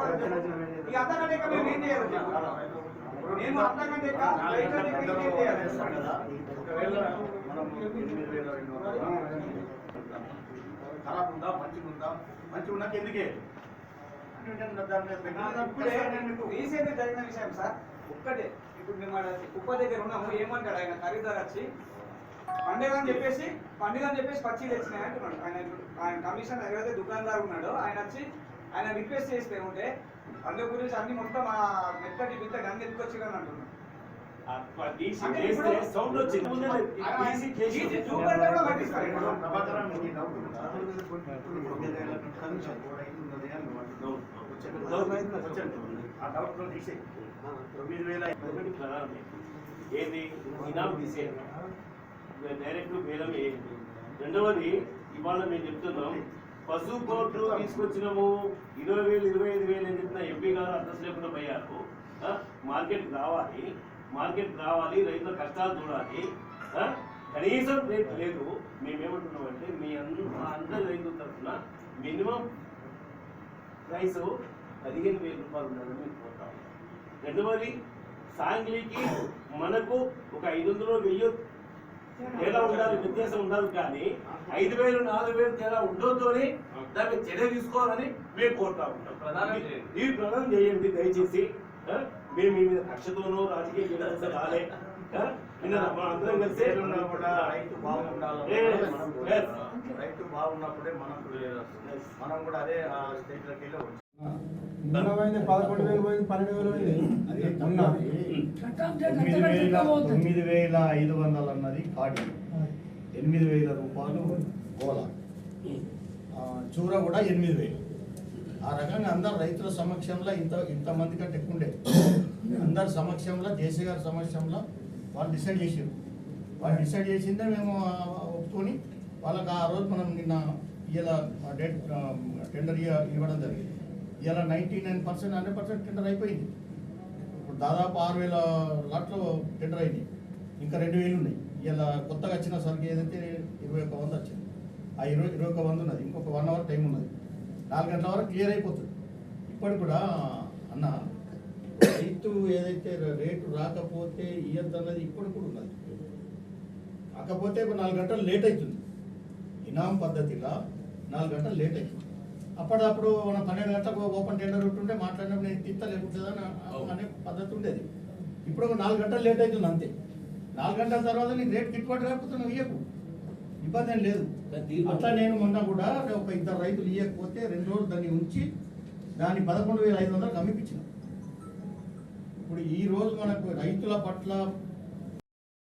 అంతకంటే మేము ఏం చేయాలి మేము అంతకంటే ఏం చేయాలి ఖరాబ్ ఉందా మంచిగా ఉందా మంచిగా ఉన్నాక ఎందుకే అంటే రీసెంట్ జరిగిన విషయం సార్ ఒక్కటే. ఇప్పుడు మేము కుప్ప దగ్గర ఉన్నాము ఏమంటాడు ఆయన? ఖరీదారు వచ్చి పండుగ అని చెప్పేసి పండుగ అని చెప్పేసి పచ్చి తెచ్చినాయి అంటున్నాడు. ఆయన ఆయన కమిషన్ ఎవరైతే దుకాణదారు ఉన్నాడో. ఆయన వచ్చి ఆయన రిక్వెస్ట్ చేస్తే ఉంటే పండుగ గురించి అన్ని మొత్తం ఆ మెత్తటి బిత్త గంగ ఎత్తుకొచ్చిరని అంటున్నాడు అంటే ఇప్పుడు- సౌండ్ వచ్చింది? తొమ్మిది వేల అని ఏది? ఇనాం తీసేయండి డైరెక్ట్ వేలం వేయండి రెండవది ఇవాళ మేము చెప్తున్నాం పశు కోర్టు తీసుకొచ్చినాము. ఇరవై వేలు ఇరవై ఐదు వేలు అని చెప్పిన ఎంపీ గారు అడ్రస్ లేకుండా పోయారు మార్కెట్ రావాలి. మార్కెట్ రావాలి. రైతుల కష్టాలు చూడాలి. కనీసం రేట్ లేదు. మేమేమంటున్నాం అంటే మీ అంద మా అందరి రైతుల తరఫున మినిమం ప్రైస్ పదిహేను వేల రూపాయలు ఉండాలని మేము కోరుతాము రెండవది సాంగ్లీకి మనకు ఒక ఐదు వందలు వెయ్యి తేడా ఉండాలి వ్యత్యాసం ఉండాలి కానీ ఐదు వేలు నాలుగు వేలు తేడా ఉండొద్దు అని దాన్ని చర్య తీసుకోవాలని మేము కోరుతా ఉంటాం ప్రధానం చేయండి. ఈ ప్రధానం చేయండి దయచేసి? మేము మీ మీద కక్షతోనో రాజకీయ విధానం రాలే అందరం కలిసి రైతు బాగుండాలి. రైతు బాగున్నప్పుడే మనం మనం కూడా అదే ఆ స్టేజ్లోకి వెళ్ళి వచ్చాం. మొన్న పోయింది పదకొండు వేలు పోయింది పన్నెండు వేలు పోయింది. మొన్న. తొమ్మిది వేల తొమ్మిది వేల ఐదు వందలు అన్నది కాడి. ఎనిమిది వేల రూపాయలు గోల చూర కూడా ఎనిమిది వేలు. ఆ రకంగా అందరు రైతుల సమక్షంలో ఇంత ఇంతమంది కంటే ఎక్కువ ఉండేది అందరి సమక్షంలో జేసీ గారి సమక్షంలో వాళ్ళు డిసైడ్ చేసారు వాళ్ళు డిసైడ్ చేసిందే మేము ఒప్పుకొని వాళ్ళకి ఆ రోజు మనం నిన్న ఇలా డేట్ టెండర్ ఇవ్వడం జరిగింది. ఇలా ninety nine percent hundred percent tender అయిపోయింది. ఇప్పుడు దాదాపు ఆరు వేల లాట్లు టెండర్ అయినాయి. ఇంకా రెండు వేలు ఉన్నాయి. ఇలా కొత్తగా వచ్చిన సరికి ఏదైతే ఇరవై ఒక్క వంద వచ్చింది ఆ ఇరవై ఇరవై ఒక్క వంద ఉన్నది. ఇంకొక వన్ అవర్ టైం ఉన్నది. నాలుగు గంటల వరకు క్లియర్ అయిపోతుంది. ఇప్పటికి కూడా అన్న రైతు ఏదైతే రేటు రాకపోతే ఇయ్యద్దు అన్నది ఇప్పటికి కూడా ఉన్నది. కాకపోతే ఇప్పుడు నాలుగు గంటలు లేట్ అవుతుంది. ఇనాం పద్ధతిలో నాలుగు గంటలు లేట్ అవుతుంది. అప్పుడప్పుడు మనం పన్నెండు గంటలకు ఓపెన్ టెండర్ ఉంటుంటే మాట్లాడినప్పుడు నేను తిత్త లేకుంటుందని అనే పద్ధతి ఉండేది. ఇప్పుడు ఒక నాలుగు గంటలు లేట్ అవుతుంది అంతే. నాలుగు గంటల తర్వాత నీకు రేట్ గిట్టుబాటు కాకపోతే నువ్వు ఇయ్యకు. ఇబ్బంది ఏం లేదు. అట్లా నేను మొన్న కూడా ఒక ఇద్దరు రైతులు ఇవ్వకపోతే రెండు రోజులు దాన్ని ఉంచి దాన్ని పదకొండు వేల ఐదు వందలకు అమ్మిపించిన. ఇప్పుడు ఈ రోజు మనకు రైతుల పట్ల